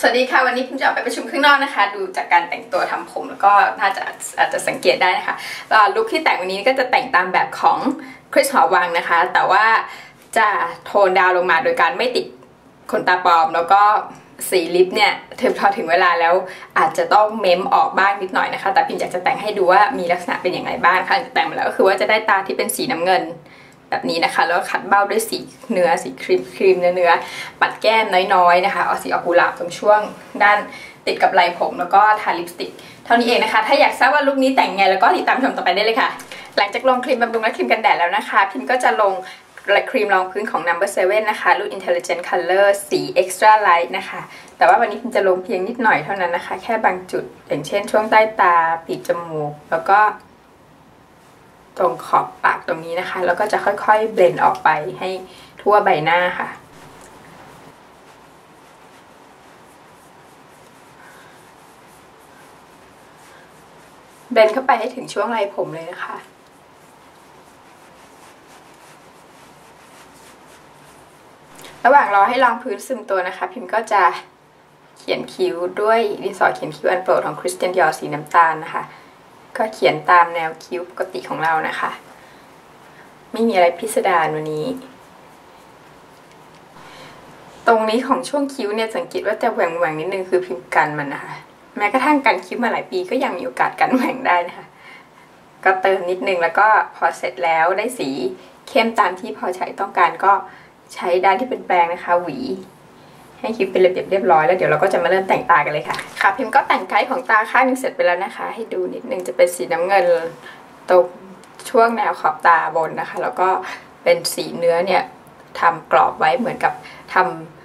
สวัสดีค่ะ วันนี้พิมจะออกไปประชุมข้างนอกนะคะ ดูจากการแต่งตัวทำผมแล้วก็น่าจะอาจจะสังเกตได้นะคะลุคที่แต่งวันนี้ก็จะแต่งตามแบบของคริสหอวังนะคะ แต่ว่าจะโทนดาวลงมาโดยการไม่ติดขนตาปลอม แล้วก็สีลิปเนี่ยถึงพอถึงเวลาแล้วอาจจะต้องเม้มออกบ้างนิดหน่อยนะคะ แต่พิมอยากจะแต่งให้ดูว่ามีลักษณะเป็นอย่างไรบ้างค่ะแต่งมาแล้วก็คือว่าจะได้ตาที่เป็นสีน้ำเงิน แบบนี้นะคะ แล้วขัดเบ้าด้วยสีเนื้อสีครีมครีมเนื้อเนื้อปัดแก้มน้อยๆนะคะเอาสีออกกุหลาบตรงช่วงด้านติดกับไหล่ผมแล้วก็ทาลิปสติก เท่านี้เองนะคะ ถ้าอยากทราบว่าลุคนี้แต่งไงแล้วก็ติดตามชมต่อไปได้เลยค่ะ หลังจากลงครีมบำรุงและครีมกันแดดแล้วนะคะ พิมก็จะลงครีมรองพื้นของ Number 7นะคะรุ่น Intelligent Color สี Extra Light นะคะ แต่ว่าวันนี้พิมจะลงเพียงนิดหน่อยเท่านั้นนะคะ แค่บางจุด อย่างเช่นช่วงใต้ตาปีกจมูก แล้วก็ ตรงขอบปากตรงนี้นะคะ แล้วก็จะค่อยๆเบลนออกไปให้ทั่วใบหน้าค่ะ เบลนเข้าไปให้ถึงช่วงไรผมเลยนะคะระหว่างรอให้รองพื้นซึมตัวนะคะ พิมก็จะเขียนคิ้วด้วยดินสอเขียนคิ้วอันโปรดของคริสเตียนยอสีน้ำตาลนะคะ ก็เขียนตามแนวคิ้วปกติของเรานะคะ ไม่มีอะไรพิสดารวันนี้ ตรงนี้ของช่วงคิ้วเนี่ยสังเกตว่าจะแหว่งแหว่งนิดนึงคือพิมพ์กันมันนะคะ แม้กระทั่งกันคิ้วมาหลายปีก็ยังมีโอกาสกันแหว่งได้นะคะ ก็เติมนิดนึงแล้วก็พอเสร็จแล้วได้สีเข้มตามที่พอใช้ต้องการก็ใช้ด้านที่เป็นแปรงนะคะ หวี ให้คิ้วเป็นระเบียบเรียบร้อยแล้วเดี๋ยวเราก็จะมาเริ่มแต่งตากันเลยค่ะ ค่ะ พิมก็แต่งไกด์ของตาข้างนึงเสร็จไปแล้วนะคะ ให้ดูนิดนึงจะเป็นสีน้ำเงินตรงช่วงแนวขอบตาบนนะคะ แล้วก็เป็นสีเนื้อเนี่ยทำกรอบไว้เหมือนกับท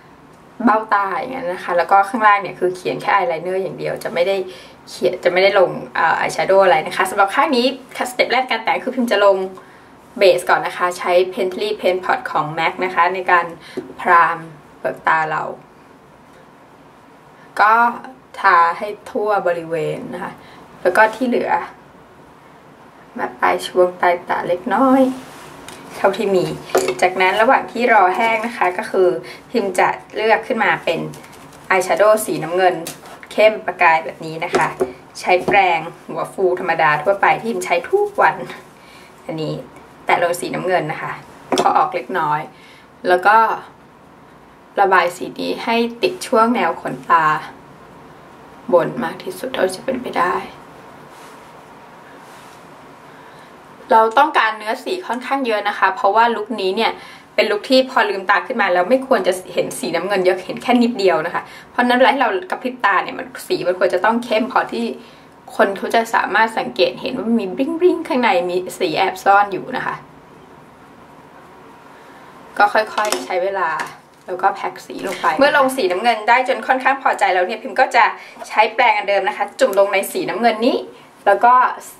ำเบ้าตาอย่างนั้นนะคะ แล้วก็ข้างล่างเนี่ยคือเขียนแค่อายไลเนอร์อย่างเดียวจะไม่ได้เขียนจะไม่ได้ลงอายแชโดว์อะไรนะคะสำหรับข้างนี้สเต็ปแรกการแต่งคือพิมจะลงเบสก่อนนะคะ ใช้ Pently Pen Pot ของ MAC นะคะ ในการพราม เปลือกตาเรา ก็ทาให้ทั่วบริเวณนะคะ แล้วก็ที่เหลือ มาปลายช่วงใต้ตาเล็กน้อย เท่าที่มี จากนั้นระหว่างที่รอแห้งนะคะ ก็คือพิมจะเลือกขึ้นมาเป็นอายแชโดว์สีน้ำเงิน เข้มประกายแบบนี้นะคะ ใช้แปรงหัวฟูธรรมดาทั่วไปที่พิมใช้ทุกวัน อันนี้แตะลงสีน้ำเงินนะคะขอออกเล็กน้อย แล้วก็ ระบายสีนี้ ให้ติดช่วงแนวขนตา บนมากที่สุดเท่าที่จะเป็นไปได้ เราต้องการเนื้อสีค่อนข้างเยอะนะคะ เพราะว่าลุคนี้เนี่ยเป็นลุคที่พอลืมตาขึ้นมาแล้วไม่ควรจะเห็นสีน้ำเงินเยอะเห็นแค่นิดเดียวนะคะ เพราะนั้นเวลาเรากระพริบตาเนี่ยมันสีมันควรจะต้องเข้มพอที่คนเขาจะสามารถสังเกตเห็นว่ามีบริ้งบริ้งข้างในมีสีแอบซ่อนอยู่นะคะ ก็ค่อยๆใช้เวลา แล้วก็แพ็กสีลงไป เมื่อลงสีน้ำเงินได้จนค่อนข้างพอใจแล้วเนี่ยพิมก็จะใช้แปรงอันเดิมนะคะ จุ่มลงในสีน้ำเงินนี้ แล้วก็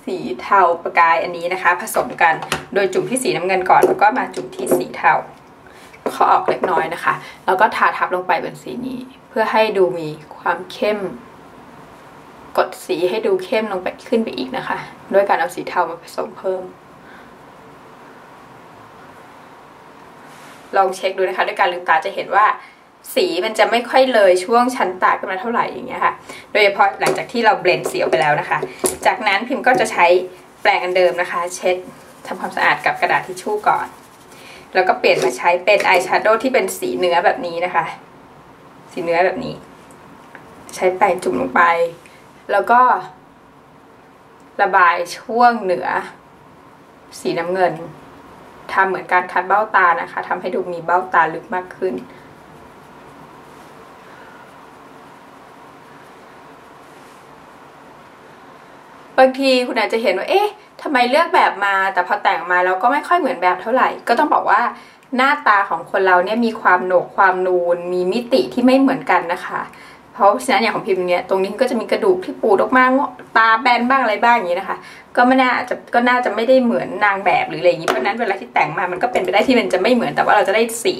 สีเทาประกายอันนี้นะคะ ผสมกันโดยจุ่มที่สีน้ำเงินก่อนแล้วก็มาจุ่มที่สีเทาขอออกเล็กน้อยนะคะ แล้วก็ทาทับลงไปบนสีนี้ เพื่อให้ดูมีความเข้ม กดสีให้ดูเข้มลงไปขึ้นไปอีกนะคะ ด้วยการเอาสีเทามาผสมเพิ่ม ลองเช็คดูนะคะด้วยการลืมตาจะเห็นว่าสีมันจะไม่ค่อยเลยช่วงชั้นตาขึ้นมาเท่าไหร่อย่างเงี้ยค่ะ โดยเฉพาะหลังจากที่เราเบลนด์สีออกไปแล้วนะคะ จากนั้นพิมพ์ก็จะใช้แปรงอันเดิมนะคะ เช็ดทำความสะอาดกับกระดาษทิชชู่ก่อน แล้วก็เปลี่ยนมาใช้เป็นอายแชโดว์ที่เป็นสีเนื้อแบบนี้นะคะ สีเนื้อแบบนี้ ใช้แปรงจุ่มลงไป แล้วก็ ระบายช่วงเหนือ สีน้ำเงิน ทำเหมือนการคัดเบ้าตานะคะทำให้ดูมีเบ้าตาลึกมากขึ้น บางทีคุณอาจจะเห็นว่าเอ๊ะทำไมเลือกแบบมา แต่พอแต่งมาแล้วก็ไม่ค่อยเหมือนแบบเท่าไหร่ ก็ต้องบอกว่าหน้าตาของคนเราเนี่ยมีความโหนกความนูน มีมิติที่ไม่เหมือนกันนะคะ เพราะฉะนั้นอย่างของพิมพ์เนี่ยตรงนี้ก็จะมีกระดูกที่ปูดออกมาตาแบนบ้างอะไรบ้างอย่างนี้นะคะ ก็ไม่น่าจะก็น่าจะไม่ได้เหมือนนางแบบหรืออะไรอย่างนี้เพราะนั้นเวลาที่แต่งมามันก็เป็นไปได้ที่มันจะไม่เหมือนแต่ว่าเราจะได้สี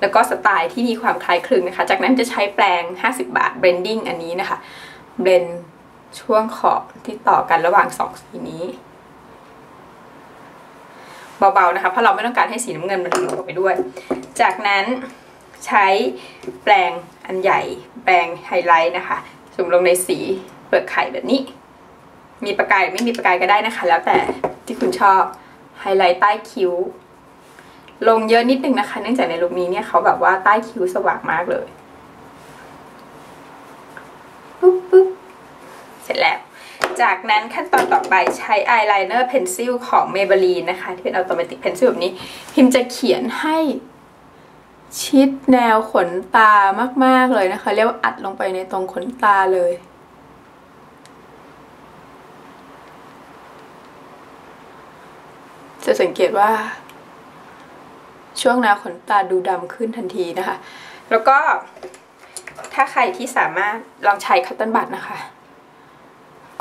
แล้วก็สไตล์ที่มีความคล้ายคลึงนะคะ จากนั้นจะใช้แปรง 50 บาท blending อันนี้นะคะเบลนช่วงขอบที่ต่อกันระหว่างสองสีนี้เบาๆนะคะเพราะเราไม่ต้องการให้สีน้ำเงินมันหลุดออกไปด้วย จากนั้นใช้แปรง อันใหญ่แปรงไฮไลท์นะคะจุ่มลงในสีเปลือกไข่แบบนี้ มีประกายไม่มีประกายก็ได้นะคะ แล้วแต่ที่คุณชอบไฮไลท์ใต้คิ้ว ลงเยอะนิดนึงนะคะ เนื่องจากในลุคนี้เนี่ยเขาแบบว่าใต้คิ้วสว่างมากเลยปุ๊บปุ๊บเสร็จแล้วจากนั้นขั้นตอนต่อไปใช้อายไลเนอร์เพนซิลของ Maybelline นะคะ ที่เป็นอัตโนมัติเพนซิลแบบนี้ พิมจะเขียนให้ ชิดแนวขนตามาก ๆ เลยนะคะ เรียกว่าอัดลงไปในตรงขนตาเลย จะสังเกตว่า ช่วงแนวขนตาดูดำขึ้นทันทีนะคะ แล้วก็ถ้าใครที่สามารถลองใช้คัตเติลบัตนะคะ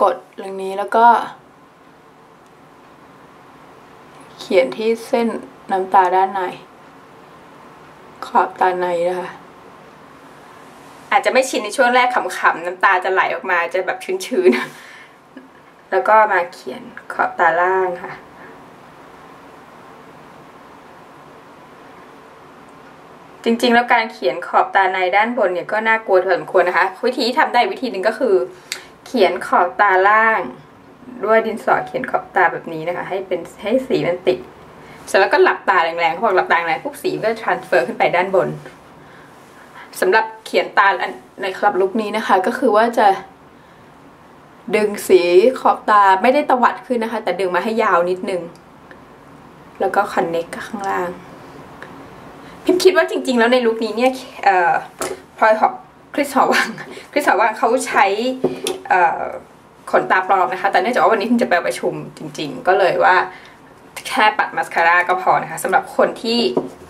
กดเรื่องนี้แล้วก็ เขียนที่เส้นน้ำตาด้านใน ขอบตาในนะคะอาจจะไม่ชินในช่วงแรกขำๆน้ำตาจะไหลออกมาจะแบบชื้นๆ แล้วก็มาเขียนขอบตาล่างค่ะ จริงๆ แล้วการเขียนขอบตาในด้านบนเนี่ยก็น่ากลัวพอสมควรนะคะ วิธีที่ทำได้วิธีหนึ่งก็คือ เขียนขอบตาล่าง ด้วยดินสอเขียนขอบตาแบบนี้นะคะ ให้เป็นให้สีมันติด เสร็จแล้วก็หลับตาแรงๆเขาบอกหลับตาแรงๆปุ๊บสีก็ transfer ขึ้นไปด้านบนสำหรับเขียนตาในคลับลุกนี้นะคะ ก็คือว่าจะดึงสีขอบตาไม่ได้ตวัดขึ้นนะคะ แต่ดึงมาให้ยาวนิดนึง แล้วก็ connect กับข้างล่าง พิมคิดว่าจริง ๆ แล้วในลุคนี้เนี่ยพลอยหอกคริสหอวังคริสหอวังเขาใช้ขนตาปลอมนะคะ แต่เนื่องจากว่าวันนี้พิมจะไปประชุมจริง ๆ ก็เลยว่า แค่ปัดมาสคาร่าก็พอนะคะสำหรับคนที่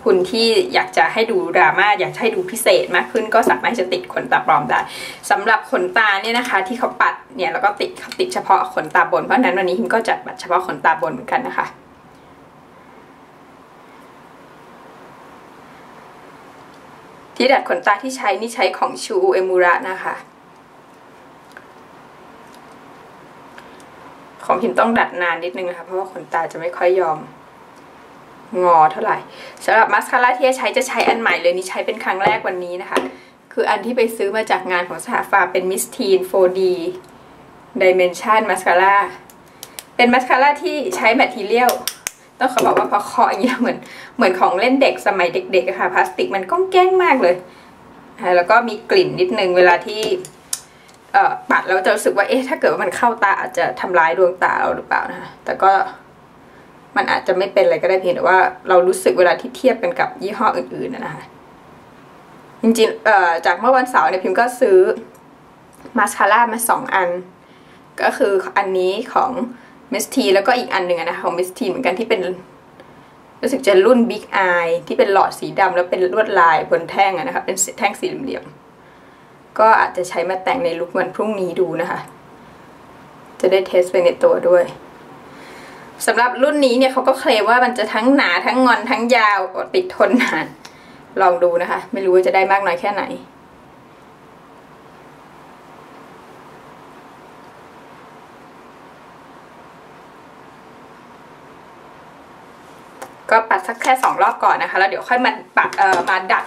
คุณที่อยากจะให้ดูดราม่าอยากให้ดูพิเศษมากขึ้นก็สามารถจะติดขนตาปลอมได้สำหรับขนตาเนี่ยนะคะ ที่เขาปัดเนี่ยแล้วก็ติดเขาติดเฉพาะขนตาบนเพราะนั้นวันนี้พิมก็จะปัดเฉพาะขนตาบนเหมือนกันนะคะที่ดัดขนตาที่ใช้นี่ใช้ของชูเอมูระนะคะ ของพิมต้องดัดนานนิดนึงนะคะ เพราะว่าขนตาจะไม่ค่อยยอมงอเท่าไหร่สำหรับมาสคาร่าที่จะใช้จะใช้อันใหม่เลยนี่ใช้เป็นครั้งแรกวันนี้นะคะ คืออันที่ไปซื้อมาจากงานของสหฟาเป็นมิสทีน 4D Dimension Mascara เป็นมาสคาร่าที่ใช้แมททีเรียลต้องเขาบอกว่าพอเคาะอย่างนี้เหมือนเหมือนของเล่นเด็กสมัยเด็กๆค่ะพลาสติกมันก้องแก้งมากเลย แล้วก็มีกลิ่นนิดนึงเวลาที่ ปัดแล้วจะรู้สึกว่าเอ๊ะถ้าเกิดว่ามันเข้าตาอาจจะทำร้ายดวงตาเราหรือเปล่านะคะแต่ก็มันอาจจะไม่เป็นอะไรก็ได้เพียงแต่ว่าเรารู้สึกเวลาที่เทียบกันกับยี่ห้ออื่นๆนะคะจริงๆเอ่อจากเมื่อวันเสาร์เนี่ยพิมก็ซื้อมาสคาร่ามาสองอัน ก็คืออันนี้ของมิสทีแล้วก็อีกอันหนึ่งนะคะของมิสทีเหมือนกันที่เป็นรู้สึกจะรุ่น Big Eye ที่เป็นหลอดสีดำแล้วเป็นลวดลายบนแท่งอะนะคะเป็นแท่งสี่เหลี่ยม ก็อาจจะใช้มาแต่งในลุควันพรุ่งนี้ดูนะคะ จะได้เทสไปในตัวด้วยสำหรับรุ่นนี้เนี่ยเขาก็เคลมว่ามันจะทั้งหนาทั้งงอนทั้งยาวติดทนนานลองดูนะคะ ไม่รู้ว่าจะได้มากน้อยแค่ไหน ก็ปัดสักแค่สองรอบก่อนนะคะ แล้วเดี๋ยวค่อยมาปัดเอ่อมาดัด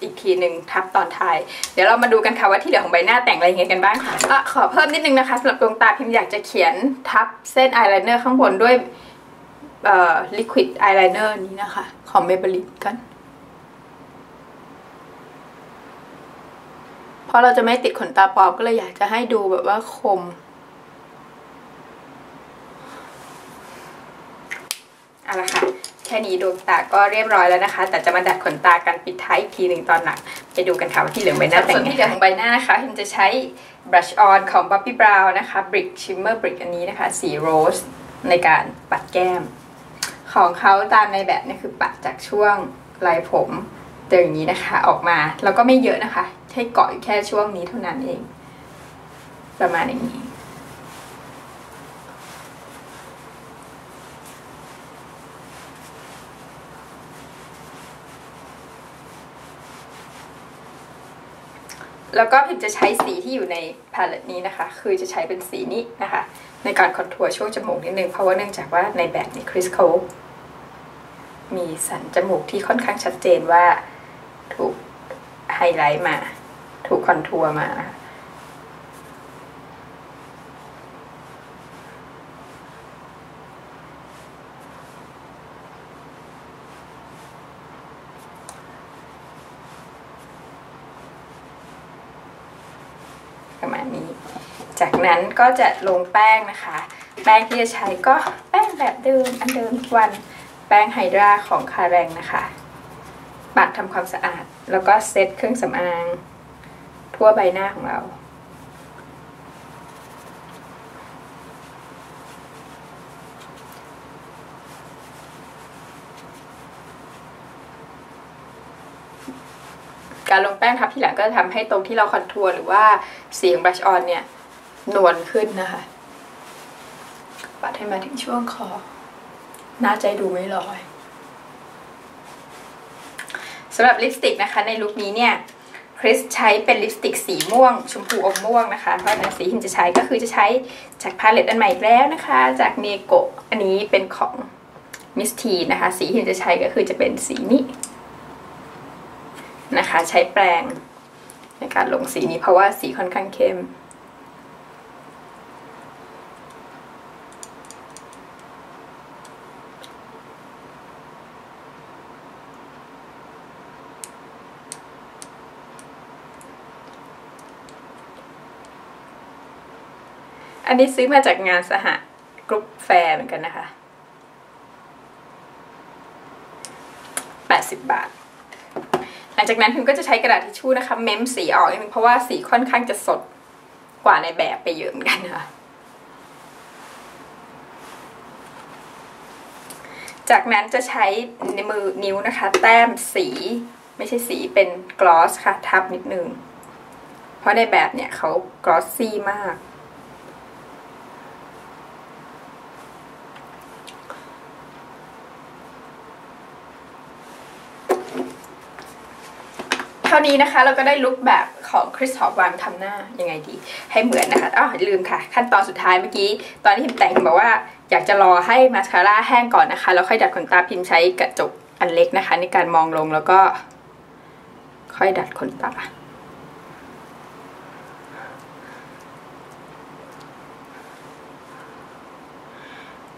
อีกทีหนึ่งทับตอนท้าย เดี๋ยวเรามาดูกันค่ะว่าที่เหลือของใบหน้าแต่งอะไรยังไงกันบ้างค่ะอะขอเพิ่มนิดนึงนะคะสำหรับดวงตาพิมอยากจะเขียนทับเส้นอายไลเนอร์ข้างบนด้วยเอ่อลิควิดอายไลเนอร์นี้นะคะ ของ Maybelline กัน เพราะเราจะไม่ติดขนตาปลอมก็เลยอยากจะให้ดูแบบว่าคมเอาละค่ะ แค่นี้ดวงตาก็เรียบร้อยแล้วนะคะ แต่จะมาดัดขนตากันปิดท้ายอีกทีหนึ่งตอนหลังไปดูกันค่ะว่าที่เหลือใบหน้าแต่งส่วนที่เหลือของใบหน้านะคะพิมจะใช้ brush on ของ Bobbi Brown นะคะ brick shimmer brick อันนี้นะคะสีโรสในการปัดแก้ม ของเขาตามในแบบนี่คือปัดจากช่วงลายผมเจออย่างนี้นะคะออกมาแล้วก็ไม่เยอะนะคะให้เกาะอยู่แค่ช่วงนี้เท่านั้นเอง ประมาณอย่างนี้ แล้วก็พิมจะใช้สีที่อยู่ในพาเลตนี้นะคะ คือจะใช้เป็นสีนี้นะคะ ในการคอนทัวร์ช่วงจมูกนิดนึง เพราะว่าเนื่องจากว่าในแบบนี้คริสเขามีสันจมูกที่ค่อนข้างชัดเจนว่าถูกไฮไลท์มา ถูกคอนทัวร์มานะคะมาณนี้ จากนั้นก็จะลงแป้งนะคะ แป้งที่จะใช้ก็แป้งแบบเดิมอันเดิมทุกวันแป้งไฮดราของคาแรงนะคะ ปัดทำความสะอาดแล้วก็เซตเครื่องสำอาง ทั่วใบหน้าของเรา การลงแป้งทับที่หลังก็จะทำให้ตรงที่เราคอนทัวร์หรือว่าสีของบลัชออนเนี่ย นวลขึ้นนะคะ ปัดให้มาถึงช่วงคอหน้าใจดูไม่ลอยสำหรับลิปสติกนะคะ ในลุคนี้เนี่ยคริสใช้เป็นลิปสติกสีม่วง ชมพูอมม่วงนะคะเพราะฉะนั้นสีที่จะใช้ก็คือจะใช้จากพาเลตอันใหม่อีกแล้วนะคะ จากเนโกะอันนี้เป็นของมิสทีนะคะ สีที่จะใช้ก็คือจะเป็นสีนี้นะคะ ใช้แปรงในการลงสีนี้เพราะว่าสีค่อนข้างเข้ม อันนี้ซื้อมาจากงานสหกรุ๊ปแฟร์เหมือนกันนะคะ 80 บาท หลังจากนั้นพิมก็จะใช้กระดาษทิชชู่นะคะ เม้มสีออกนิดนึงเพราะว่าสีค่อนข้างจะสดกว่าในแบบไปเยอะเหมือนกันค่ะ จากนั้นจะใช้ในมือนิ้วนะคะ แต้มสีไม่ใช่สีเป็นกลอสค่ะ ทับนิดนึง เพราะในแบบเนี่ยเขากลอสซี่มาก ท่านี้นะคะ เราก็ได้ลุคแบบของคริสฮอปวางทำหน้ายังไงดี ให้เหมือนนะคะอ้าวลืมค่ะ ขั้นตอนสุดท้ายเมื่อกี้ ตอนที่พิมแต่งบอกว่าอยากจะรอให้มาสคาร่าแห้งก่อนนะคะ แล้วค่อยดัดขนตาพิมใช้กระจกอันเล็กนะคะ ในการมองลงแล้วก็ ค่อยดัดขนตา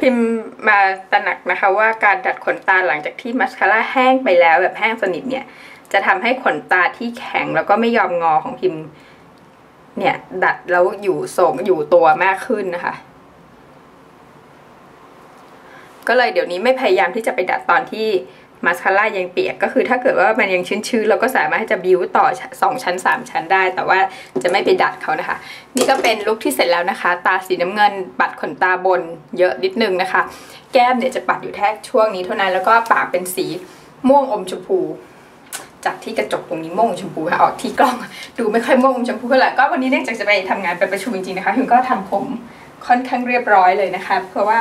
พิมพ์มาตระหนักนะคะว่าการดัดขนตาหลังจากที่มาสคาร่าแห้งไปแล้วแบบแห้งสนิทเนี่ย จะทำให้ขนตาที่แข็งแล้วก็ไม่ยอมงอของพิมพ์ เนี่ย ดัดแล้วอยู่ทรงอยู่ตัวมากขึ้นนะคะ ก็เลยเดี๋ยวนี้ไม่พยายามที่จะไปดัดตอนที่มาสคาร่ายังเปียกก็คือถ้าเกิดว่ามันยังชื้นๆเราก็สามารถที่จะบิวต่อสองชั้นสามชั้นได้ แต่ว่าจะไม่ไปดัดเขานะคะ นี่ก็เป็นลุคที่เสร็จแล้วนะคะ ตาสีน้ำเงินปัดขนตาบนเยอะนิดนึงนะคะ แก้มเนี่ยจะปัดอยู่แค่ช่วงนี้เท่านั้นแล้วก็ปากเป็นสีม่วงอมชมพู จากที่กระจกตรงนี้ม่วงชมพูค่ะออกที่กล้องดูไม่ค่อยม่วงอมชมพูเท่าไหร่ก็วันนี้เนื่องจากจะไปทำงานไปประชุมจริงๆนะคะพิมก็ทำผมค่อนข้างเรียบร้อยเลยนะคะ เพราะว่า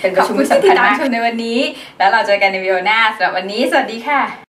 เป็นประชุมที่สำคัญมากในวันนี้ แล้วเราเจอกันในวิดีโอหน้าสำหรับวันนี้สวัสดีค่ะ